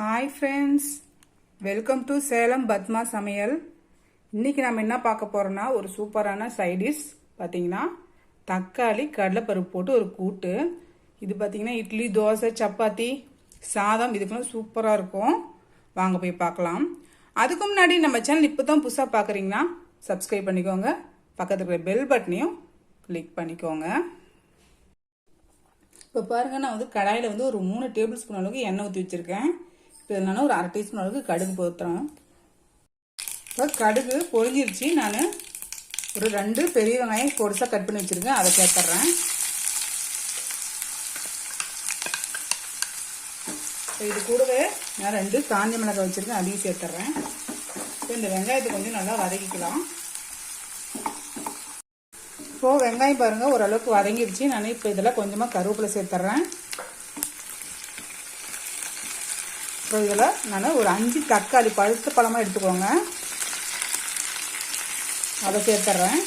Hi friends welcome to Salem Padma சமையல் இன்றைக்கி நம்ம என்ன பார்க்க போகிறோன்னா ஒரு சூப்பரான சைடிஷ் பார்த்தீங்கன்னா தக்காளி கடலைப்பருப்பு போட்டு ஒரு கூட்டு. இது பார்த்தீங்கன்னா இட்லி தோசை சப்பாத்தி சாதம் இதுக்கெல்லாம் சூப்பராக இருக்கும். வாங்க போய் பார்க்கலாம். அதுக்கு முன்னாடி நம்ம சேனல் இப்போ தான் புதுசாக பார்க்குறீங்கன்னா சப்ஸ்கிரைப் பண்ணிக்கோங்க. பக்கத்தில் இருக்கிற பெல் பட்டனையும் கிளிக் பண்ணிக்கோங்க. இப்போ பாருங்கள் நான் வந்து கடாயில் வந்து ஒரு மூணு டேபிள் ஸ்பூன் அளவுக்கு எண்ணெய் ஊற்றி வச்சுருக்கேன். இப்போ ஒரு அரை டீஸ்பூன் அளவுக்கு கடுகு போத்துறோம். இப்போ கடுகு பொழிஞ்சிருச்சு நான் ஒரு ரெண்டு பெரிய வெங்காயம் பொடிசாக கட் பண்ணி வச்சுருக்கேன். அதை சேர்த்துட்றேன் இது கூடவே நான் ரெண்டு காஞ்ச மிளகாய் வச்சுருக்கேன். அதையும் சேர்த்துட்றேன் இப்போ இந்த வெங்காயத்தை கொஞ்சம் நல்லா வதக்கிக்கலாம். இப்போது வெங்காயம் பாருங்கள் ஓரளவுக்கு வதங்கிடுச்சு நான் இப்போ இதெல்லாம் கொஞ்சமாக கருவேப்பிலை சேர்த்துட்றேன் அப்புறம் இதில் நான் ஒரு அஞ்சு தக்காளி பழுத்த பழமாக எடுத்துக்கோங்க. அதை சேர்த்துட்றேன்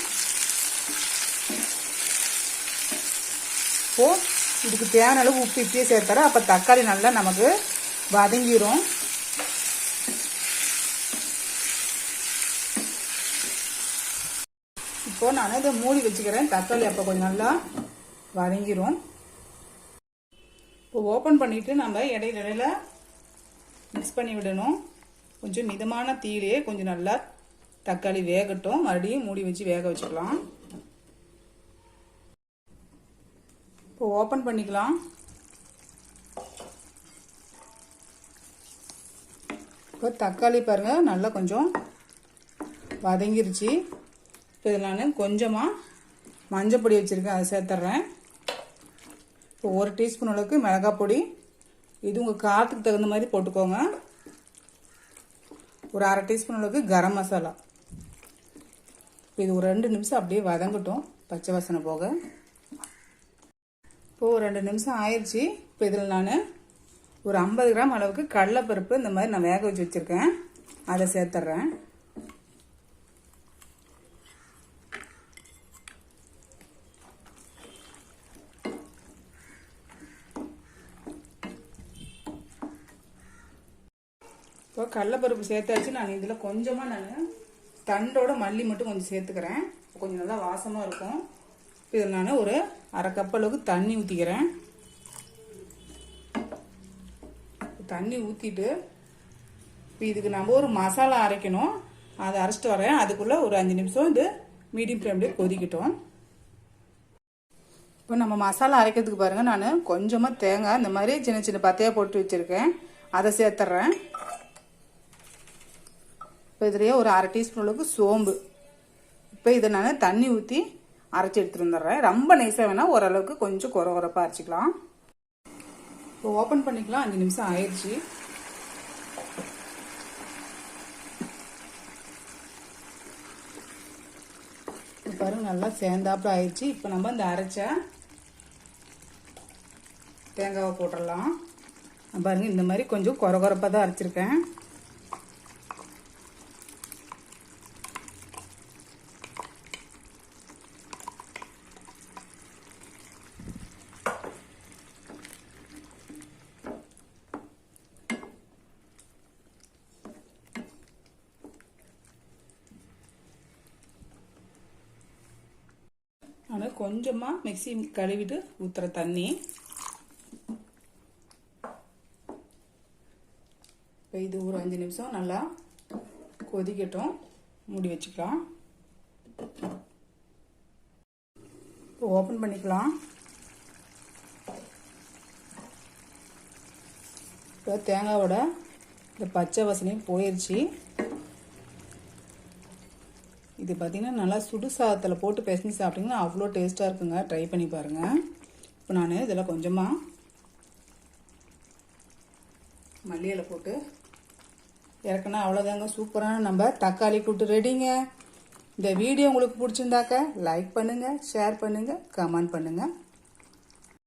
இப்போது இதுக்கு தேவையான அளவு உப்பு இப்பயே சேர்த்துறேன். அப்போ தக்காளி நல்லா நமக்கு வதங்கிரும். இப்போது நான் இதை மூடி வச்சுக்கிறேன். தக்காளி அப்போ கொஞ்சம் நல்லா வதங்கிரும். இப்போ ஓப்பன் பண்ணிவிட்டு நம்ம இடையில இடையில மிக்ஸ் பண்ணி விடணும். கொஞ்சம் மிதமான தீயிலே கொஞ்சம் நல்லா தக்காளி வேகட்டும். மறுபடியும் மூடி வச்சு வேக வச்சுக்கலாம். இப்போ ஓப்பன் பண்ணிக்கலாம். இப்போ தக்காளி பாருங்கள் நல்லா கொஞ்சம் வதங்கிருச்சு. இப்போ இதில் நான் கொஞ்சமாக மஞ்சள் பொடி வச்சுருக்கேன் அதை சேர்த்துட்றேன். இப்போ ஒரு டீஸ்பூன் அளவுக்கு மிளகாய் பொடி. இது உங்கள் காற்றுக்கு தகுந்த மாதிரி போட்டுக்கோங்க. ஒரு அரை டீஸ்பூன் அளவுக்கு கரம் மசாலா. இப்போ இது ஒரு ரெண்டு நிமிஷம் அப்படியே வதங்கட்டும் பச்சை வாசனை போக. இப்போது ஒரு ரெண்டு நிமிஷம் ஆயிடுச்சு இப்போ இதில் நான் ஒரு ஐம்பது கிராம் அளவுக்கு கடலைப்பருப்பு இந்த மாதிரி நான் வேக வச்சு வச்சுருக்கேன். அதை சேர்த்துட்றேன். இப்போ கடலப்பருப்பு சேர்த்தாச்சு. நான் இதில் கொஞ்சமாக நான் தண்டோட மல்லி மட்டும் கொஞ்சம் சேர்த்துக்கிறேன். கொஞ்சம் நல்லா வாசமாக இருக்கும். இதில் நான் ஒரு அரை கப் அளவுக்கு தண்ணி ஊற்றிக்கிறேன் தண்ணி ஊற்றிட்டு இப்போ இதுக்கு நம்ம ஒரு மசாலா அரைக்கணும். அதை அரைச்சிட்டு வரேன். அதுக்குள்ளே ஒரு அஞ்சு நிமிஷம் இது மீடியம் ஃப்ளேம்லேயே கொதிக்கட்டும். இப்போ நம்ம மசாலா அரைக்கிறதுக்கு பாருங்கள் நான் கொஞ்சமாக தேங்காய் இந்த மாதிரி சின்ன சின்ன பத்தையாக போட்டு வச்சுருக்கேன். அதை சேர்த்துட்றேன் இப்போ இதுலேயே ஒரு அரை டீஸ்பூன் அளவுக்கு சோம்பு. இப்போ இதை நான் தண்ணி ஊற்றி அரைச்சி எடுத்துகிட்டு வந்துடுறேன் ரொம்ப நைஸாக வேணால் ஓரளவுக்கு கொஞ்சம் குற குறப்பாக அரைச்சிக்கலாம். இப்போ ஓப்பன் பண்ணிக்கலாம். அஞ்சு நிமிஷம் ஆயிடுச்சு. பாருங்கள் நல்லா சேர்ந்தாப்புல ஆயிடுச்சு. இப்போ நம்ம இந்த அரைச்ச தேங்காவை போட்டுடலாம் பாருங்கள் இந்த மாதிரி கொஞ்சம் குறகுறப்பாக தான் அரைச்சிருக்கேன். கொஞ்சமாக மிக்சி கழுவிட்டு ஊற்றுற தண்ணி. இப்போ இது ஒரு அஞ்சு நிமிஷம் நல்லா கொதிக்கட்டும். மூடி வச்சுக்கலாம். இப்போ ஓப்பன் பண்ணிக்கலாம். இப்போ தேங்காவோட இந்த பச்சை வசனையும் போயிடுச்சு இது பார்த்திங்கன்னா நல்லா சுடு சாதத்தில் போட்டு பிசைஞ்சு சாப்பிட்டிங்கன்னா அவ்வளோ டேஸ்ட்டாக இருக்குங்க. ட்ரை பண்ணி பாருங்கள் இப்போ நான் இதில் கொஞ்சமாக மல்லியில் போட்டு இறக்குனா அவ்வளோதாங்க சூப்பரான நம்ம தக்காளி கூட்டு ரெடிங்க இந்த வீடியோ உங்களுக்கு பிடிச்சிருந்தாக்க லைக் பண்ணுங்கள் ஷேர் பண்ணுங்கள் கமெண்ட் பண்ணுங்கள்